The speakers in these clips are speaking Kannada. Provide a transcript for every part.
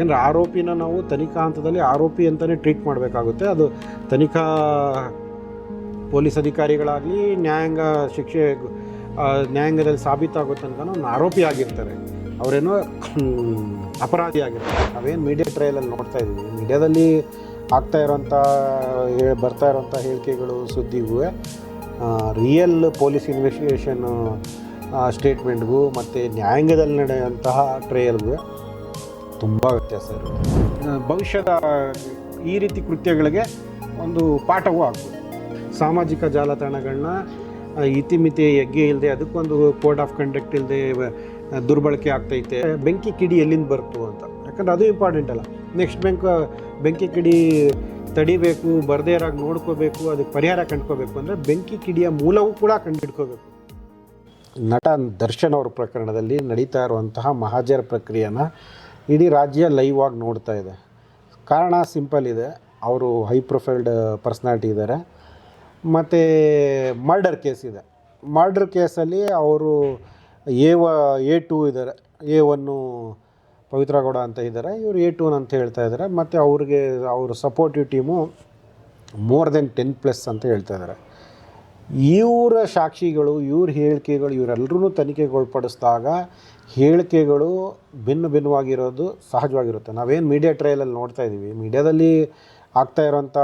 ಯಾಕಂದರೆ ಆರೋಪಿನ ನಾವು ತನಿಖಾ ಹಂತದಲ್ಲಿ ಆರೋಪಿ ಅಂತಲೇ ಟ್ರೀಟ್ ಮಾಡಬೇಕಾಗುತ್ತೆ. ಅದು ತನಿಖಾ ಪೊಲೀಸ್ ಅಧಿಕಾರಿಗಳಾಗಲಿ ನ್ಯಾಯಾಂಗ ಶಿಕ್ಷೆ ನ್ಯಾಯಾಂಗದಲ್ಲಿ ಸಾಬೀತಾಗೋ ತನಕ ಒಂದು ಆರೋಪಿ ಆಗಿರ್ತಾರೆ. ಅವರೇನೋ ಅಪರಾಧಿ ಆಗಿರ್ತಾರೆ. ನಾವೇನು ಮೀಡಿಯಾ ಟ್ರಯಲಲ್ಲಿ ನೋಡ್ತಾ ಇದ್ದೀವಿ. ಮೀಡಿಯಾದಲ್ಲಿ ಆಗ್ತಾ ಇರೋಂಥ ಬರ್ತಾ ಇರೋಂಥ ಹೇಳಿಕೆಗಳು ಸುದ್ದಿಗೂ ರಿಯಲ್ ಪೊಲೀಸ್ ಇನ್ವೆಸ್ಟಿಗೇಷನ್ ಸ್ಟೇಟ್ಮೆಂಟ್ಗೂ ಮತ್ತು ನ್ಯಾಯಾಂಗದಲ್ಲಿ ನಡೆಯುವಂತಹ ಟ್ರಯಲ್ಗೂ ತುಂಬ ವ್ಯತ್ಯಾಸ ಇರುತ್ತೆ. ಭವಿಷ್ಯದ ಈ ರೀತಿ ಕೃತ್ಯಗಳಿಗೆ ಒಂದು ಪಾಠವೂ ಆಗ್ಬೋದು. ಸಾಮಾಜಿಕ ಜಾಲತಾಣಗಳನ್ನ ಇತಿಮಿತಿ ಹೆಗ್ಗೆ ಇಲ್ಲದೆ ಅದಕ್ಕೊಂದು ಕೋಡ್ ಆಫ್ ಕಂಡಕ್ಟ್ ಇಲ್ಲದೆ ದುರ್ಬಳಕೆ ಆಗ್ತೈತೆ ಬೆಂಕಿ ಕಿಡಿ ಎಲ್ಲಿಂದ ಬರ್ತು ಅಂತ. ಯಾಕಂದ್ರೆ ಅದು ಇಂಪಾರ್ಟೆಂಟ್ ಅಲ್ಲ. ನೆಕ್ಸ್ಟ್ ಬೆಂಕ್ ಬೆಂಕಿ ಕಿಡಿ ತಡಿಬೇಕು, ಬರದೇ ಇರಾಗ ನೋಡ್ಕೋಬೇಕು, ಅದಕ್ಕೆ ಪರಿಹಾರ ಕಂಡ್ಕೋಬೇಕು ಅಂದರೆ ಬೆಂಕಿ ಕಿಡಿಯ ಮೂಲವೂ ಕೂಡ ಕಂಡುಹಿಡ್ಕೋಬೇಕು. ನಟ ದರ್ಶನ್ ಅವ್ರ ಪ್ರಕರಣದಲ್ಲಿ ನಡೀತಾ ಇರುವಂತಹ ಮಹಾಜರ್ ಪ್ರಕ್ರಿಯೆನ ಇಡೀ ರಾಜ್ಯ ಲೈವ್ ಆಗಿ ನೋಡ್ತಾ ಇದೆ. ಕಾರಣ ಸಿಂಪಲ್ ಇದೆ. ಅವರು ಹೈ ಪ್ರೊಫೈಲ್ಡ್ ಪರ್ಸ್ನಾಲಿಟಿ ಇದ್ದಾರೆ ಮತ್ತು ಮರ್ಡರ್ ಕೇಸ್ ಇದೆ. ಮರ್ಡರ್ ಕೇಸಲ್ಲಿ ಅವರು ಎ ವ ಎ ಟೂ ಇದ್ದಾರೆ ಎ ಒನ್ನು ಪವಿತ್ರ ಗೌಡ ಅಂತ ಇದ್ದಾರೆ ಇವರು ಎ ಟೂನ್ ಅಂತ ಹೇಳ್ತಾ ಇದ್ದಾರೆ ಮತ್ತು ಅವ್ರಿಗೆ, ಅವರು supportive team more than ten plus ಅಂತ ಹೇಳ್ತಾ ಇದ್ದಾರೆ ಇವರ ಸಾಕ್ಷಿಗಳು, ಇವ್ರ ಹೇಳಿಕೆಗಳು ಇವರೆಲ್ಲರೂ ತನಿಖೆಗೊಳಪಡಿಸಿದಾಗ ಹೇಳಿಕೆಗಳು ಭಿನ್ನ ಭಿನ್ನವಾಗಿರೋದು ಸಹಜವಾಗಿರುತ್ತೆ. ನಾವೇನು ಮೀಡಿಯಾ ಟ್ರಯಲಲ್ಲಿ ನೋಡ್ತಾ ಇದ್ದೀವಿ ಮೀಡಿಯಾದಲ್ಲಿ ಆಗ್ತಾ ಇರೋಂಥ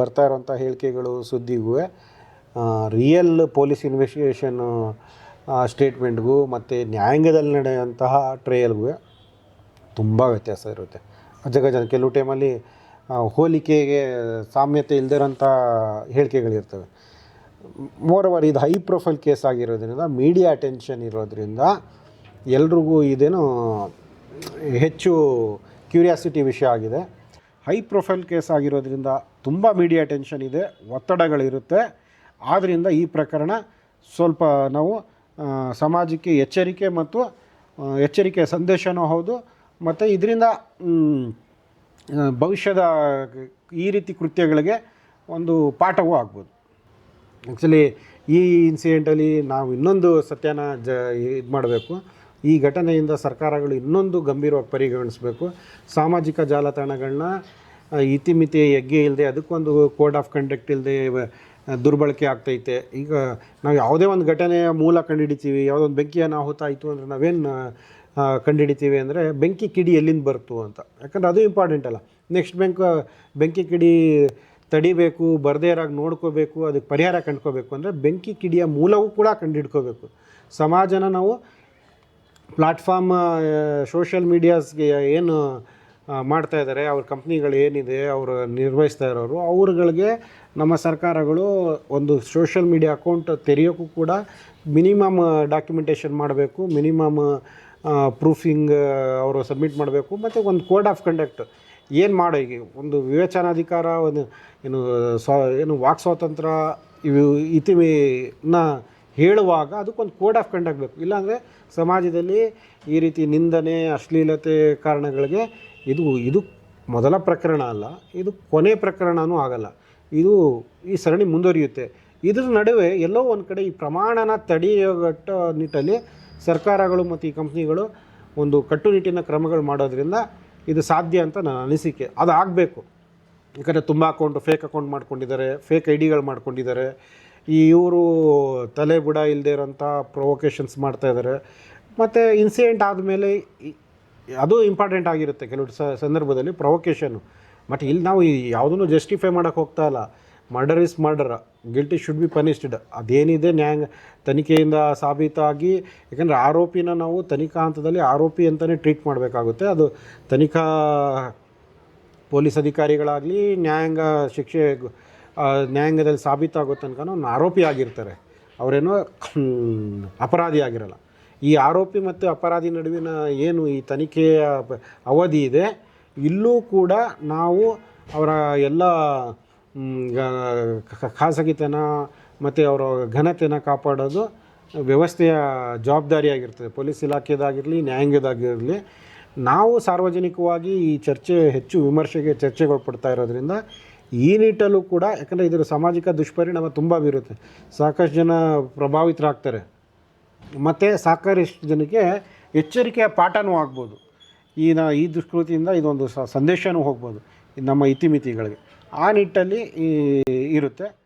ಬರ್ತಾ ಇರೋಂಥ ಹೇಳಿಕೆಗಳು ಸುದ್ದಿಗೂ ರಿಯಲ್ ಪೊಲೀಸ್ ಇನ್ವೆಸ್ಟಿಗೇಷನ್ ಸ್ಟೇಟ್ಮೆಂಟ್ಗೂ ಮತ್ತು ನ್ಯಾಯಾಂಗದಲ್ಲಿ ನಡೆಯುವಂತಹ ಟ್ರಯಲ್ಗೂ ತುಂಬ ವ್ಯತ್ಯಾಸ ಇರುತ್ತೆ. ಅಜಗಜ ಕೆಲವು ಟೈಮಲ್ಲಿ ಹೋಲಿಕೆಗೆ ಸಾಮ್ಯತೆ ಇಲ್ಲದಿರೋಂಥ ಹೇಳಿಕೆಗಳಿರ್ತವೆ. ಮೋರ್ ಓವರ್ ಇದು ಹೈ ಪ್ರೊಫೈಲ್ ಕೇಸ್ ಆಗಿರೋದ್ರಿಂದ ಮೀಡಿಯಾ ಅಟೆನ್ಷನ್ ಇರೋದ್ರಿಂದ ಎಲ್ರಿಗೂ ಇದೇನು ಹೆಚ್ಚು ಕ್ಯೂರಿಯಾಸಿಟಿ ವಿಷಯ ಆಗಿದೆ. ಹೈ ಪ್ರೊಫೈಲ್ ಕೇಸ್ ಆಗಿರೋದ್ರಿಂದ ತುಂಬ ಮೀಡಿಯಾ ಅಟೆನ್ಷನ್ ಇದೆ, ಒತ್ತಡಗಳಿರುತ್ತೆ. ಆದ್ದರಿಂದ ಈ ಪ್ರಕರಣ ಸ್ವಲ್ಪ ನಾವು ಸಮಾಜಕ್ಕೆ ಎಚ್ಚರಿಕೆ ಮತ್ತು ಎಚ್ಚರಿಕೆ ಸಂದೇಶನೂ ಹೌದು. ಮತ್ತು ಇದರಿಂದ ಭವಿಷ್ಯದ ಈ ರೀತಿ ಕೃತ್ಯಗಳಿಗೆ ಒಂದು ಪಾಠವೂ ಆಗ್ಬೋದು. ಆ್ಯಕ್ಚುಲಿ ಈ ಇನ್ಸಿಡೆಂಟಲ್ಲಿ ನಾವು ಇನ್ನೊಂದು ಸತ್ಯನ ಜ, ಇದು ಮಾಡಬೇಕು. ಈ ಘಟನೆಯಿಂದ ಸರ್ಕಾರಗಳು ಇನ್ನೊಂದು ಗಂಭೀರವಾಗಿ ಪರಿಗಣಿಸಬೇಕು. ಸಾಮಾಜಿಕ ಜಾಲತಾಣಗಳನ್ನ ಇತಿಮಿತಿ ಹೆಗ್ಗೆ ಇಲ್ಲದೆ ಅದಕ್ಕೊಂದು ಕೋಡ್ ಆಫ್ ಕಂಡಕ್ಟ್ ಇಲ್ಲದೆ ದುರ್ಬಳಕೆ ಆಗ್ತೈತೆ. ಈಗ ನಾವು ಯಾವುದೇ ಒಂದು ಘಟನೆಯ ಮೂಲ ಕಂಡುಹಿಡಿತೀವಿ ಯಾವುದೋ ಒಂದು ಬೆಂಕಿ ಅನಾಹುತ ಆಯಿತು ಅಂದರೆ ನಾವೇನು ಕಂಡುಹಿಡಿತೀವಿ ಅಂದರೆ ಬೆಂಕಿ ಕಿಡಿ ಎಲ್ಲಿಂದ ಬರ್ತು ಅಂತ. ಯಾಕಂದ್ರೆ ಅದು ಇಂಪಾರ್ಟೆಂಟ್ ಅಲ್ಲ. ನೆಕ್ಸ್ಟ್ ಬೆಂಕ್ ಬೆಂಕಿ ಕಿಡಿ ತಡಿಬೇಕು, ಬರದೇ ಇರಾಗ ನೋಡ್ಕೋಬೇಕು, ಅದಕ್ಕೆ ಪರಿಹಾರ ಕಂಡ್ಕೋಬೇಕು ಅಂದರೆ ಬೆಂಕಿ ಕಿಡಿಯ ಮೂಲವೂ ಕೂಡ ಕಂಡುಹಿಡ್ಕೋಬೇಕು ಸಮಾಜನ ನಾವು ಪ್ಲಾಟ್ಫಾರ್ಮ್ ಸೋಷಿಯಲ್ ಮೀಡಿಯಾಸ್ಗೆ ಏನು ಮಾಡ್ತಾ ಇದ್ದಾರೆ, ಅವ್ರ ಕಂಪ್ನಿಗಳು ಏನಿದೆ, ಅವರು ನಿರ್ವಹಿಸ್ತಾ ಇರೋರು, ಅವ್ರುಗಳಿಗೆ ನಮ್ಮ ಸರ್ಕಾರಗಳು ಒಂದು ಸೋಷಿಯಲ್ ಮೀಡಿಯಾ ಅಕೌಂಟ್ ತೆರೆಯೋಕ್ಕೂ ಕೂಡ ಮಿನಿಮಮ್ ಡಾಕ್ಯುಮೆಂಟೇಷನ್ ಮಾಡಬೇಕು, ಮಿನಿಮಮ್ ಪ್ರೂಫಿಂಗ್ ಅವರು ಸಬ್ಮಿಟ್ ಮಾಡಬೇಕು, ಮತ್ತು ಒಂದು ಕೋಡ್ ಆಫ್ ಕಂಡಕ್ಟ್. ಏನು ಮಾಡೋ ಈಗ? ಒಂದು ವಿವೇಚನಾಧಿಕಾರ, ಒಂದು ಏನು, ಸ್ವ, ಏನು ವಾಕ್ ಸ್ವಾತಂತ್ರ್ಯ ಇವು ಇತಿಮಿನ ಹೇಳುವಾಗ ಅದಕ್ಕೊಂದು ಕೋಡ್ ಆಫ್ ಕಂಡಕ್ಟ್ ಬೇಕು. ಇಲ್ಲಾಂದರೆ ಸಮಾಜದಲ್ಲಿ ಈ ರೀತಿ ನಿಂದನೆ, ಅಶ್ಲೀಲತೆ ಕಾರಣಗಳಿಗೆ ಇದು ಇದು ಮೊದಲ ಪ್ರಕರಣ ಅಲ್ಲ, ಇದು ಕೊನೆ ಪ್ರಕರಣವೂ ಆಗಲ್ಲ. ಇದು ಈ ಸರಣಿ ಮುಂದುವರಿಯುತ್ತೆ. ಇದ್ರ ನಡುವೆ ಎಲ್ಲೋ ಒಂದು ಕಡೆ ಈ ಪ್ರಮಾಣನ ತಡೆಯೋಗಟ್ಟ ನಿಟ್ಟಲ್ಲಿ ಸರ್ಕಾರಗಳು ಮತ್ತು ಈ ಕಂಪ್ನಿಗಳು ಒಂದು ಕಟ್ಟುನಿಟ್ಟಿನ ಕ್ರಮಗಳು ಮಾಡೋದ್ರಿಂದ ಇದು ಸಾಧ್ಯ ಅಂತ ನನ್ನ ಅನಿಸಿಕೆ. ಅದು ಆಗಬೇಕು ಯಾಕಂದರೆ ತುಂಬ ಅಕೌಂಟ್ ಫೇಕ್ ಅಕೌಂಟ್ ಮಾಡ್ಕೊಂಡಿದ್ದಾರೆ ಫೇಕ್ ಐ ಡಿಗಳು ಮಾಡ್ಕೊಂಡಿದ್ದಾರೆ. ಈ ಇವರು ತಲೆ ಬುಡ ಇಲ್ಲದೆ ಇರೋಂಥ ಪ್ರೊವೊಕೇಶನ್ಸ್ ಮಾಡ್ತಾಯಿದ್ದಾರೆ ಮತ್ತು ಇನ್ಸಿಡೆಂಟ್ ಆದಮೇಲೆ ಅದು ಇಂಪಾರ್ಟೆಂಟ್ ಆಗಿರುತ್ತೆ ಕೆಲವು ಸಂದರ್ಭದಲ್ಲಿ ಪ್ರೊವೊಕೇಶನ್ನು ಬಟ್ ಇಲ್ಲಿ ನಾವು ಯಾವುದನ್ನು ಜಸ್ಟಿಫೈ ಮಾಡೋಕ್ಕೆ ಹೋಗ್ತಾ ಇಲ್ಲ. Murder is murder guilty should be punished ಅದೇನಿದೆ ನ್ಯಾಯ ತನಿಖೆಯಿಂದ ಸಾಬೀತಾಗಿ ಯಾಕಂದರೆ ಆರೋಪಿನ ನಾವು ತನಿಖಾ ಹಂತದಲ್ಲಿ ಆರೋಪಿ ಅಂತಲೇ ಟ್ರೀಟ್ ಮಾಡಬೇಕಾಗುತ್ತೆ. ಅದು ತನಿಖಾ ಪೊಲೀಸ್ ಅಧಿಕಾರಿಗಳಾಗಲಿ ನ್ಯಾಯಾಂಗ ಶಿಕ್ಷೆ ನ್ಯಾಯಾಂಗದಲ್ಲಿ ಸಾಬೀತಾಗೋ ತನಕ ಆರೋಪಿ ಆಗಿರ್ತಾರೆ. ಅವರೇನೋ ಅಪರಾಧಿ ಆಗಿರಲ್ಲ. ಈ ಆರೋಪಿ ಮತ್ತು ಅಪರಾಧಿ ನಡುವಿನ ಏನು ಈ ತನಿಖೆಯ ಅವಧಿ ಇದೆ, ಇಲ್ಲೂ ಕೂಡ ನಾವು ಅವರ ಎಲ್ಲ ಖಾಸಗಿತನ ಮತ್ತು ಅವರ ಘನತೆನ ಕಾಪಾಡೋದು ವ್ಯವಸ್ಥೆಯ ಜವಾಬ್ದಾರಿಯಾಗಿರ್ತದೆ. ಪೊಲೀಸ್ ಇಲಾಖೆದಾಗಿರಲಿ, ನ್ಯಾಯಾಂಗದಾಗಿರಲಿ. ನಾವು ಸಾರ್ವಜನಿಕವಾಗಿ ಈ ಚರ್ಚೆ ಹೆಚ್ಚು ವಿಮರ್ಶೆಗೆ ಚರ್ಚೆಗೊಳಪಡ್ತಾ ಇರೋದ್ರಿಂದ ಈ ನಿಟ್ಟಲ್ಲೂ ಕೂಡ, ಯಾಕಂದರೆ ಇದರ ಸಾಮಾಜಿಕ ದುಷ್ಪರಿಣಾಮ ತುಂಬ ಬೀರುತ್ತೆ. ಸಾಕಷ್ಟು ಜನ ಪ್ರಭಾವಿತರಾಗ್ತಾರೆ. ಮತ್ತು ಸಾಕಷ್ಟು ಜನಕ್ಕೆ ಎಚ್ಚರಿಕೆಯ ಪಾಠನೂ ಆಗ್ಬೋದು. ಈ ನಾ, ಈ ದುಷ್ಕೃತಿಯಿಂದ ಇದೊಂದು ಸಂದೇಶವೂ ಸಂದೇಶನೂ ಹೋಗ್ಬೋದು. ನಮ್ಮ ಇತಿಮಿತಿಗಳಿಗೆ. ಆ ನಿಟ್ಟಲ್ಲಿ ಈ ಇರುತ್ತೆ.